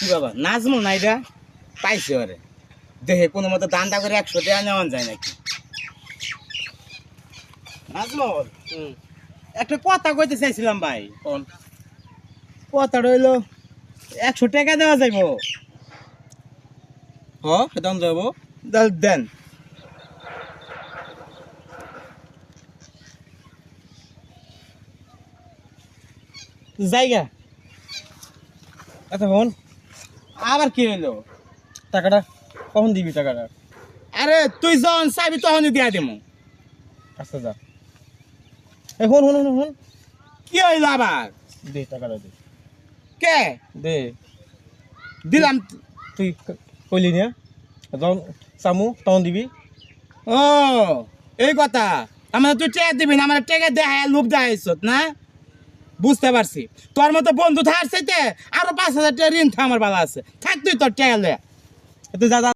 কি বাবা নাজমুল না এটা পাইছে ওরে। দেহে কোনো মতো দান্দা করে একশো টাকা নেওয়া যায় নাকি? নাজমুল একটা কথা কইতে চাইছিলাম ভাই। কোন? কথা রইল একশো টাকা দেওয়া যাইব। হ সেদান যাব। দেন। জায়গা। আচ্ছা হন আবার কি হইল? টাকাটা কখন দিবি টাকাটা? আরে তুই যখন চাবি তখনই দিয়া দিমু। আচ্ছা যা। এ হন হন হন কি হইল আবার? দে টাকাটা দে। কে? দে। দিলাম। তুই কইলি না? যখন চামু তখন দিবি। ও এই কথা। আমার তুই টেকা দিবি না আমার টেকা দেখায় লোভ দেখাইছ না? বুঝতে পারছি। তোর মতো বন্ধু থাকছে আরও পাঁচ হাজার টাকা ঋণ থামার বালা আছে। থাকতোই তোর টাকা যা যা।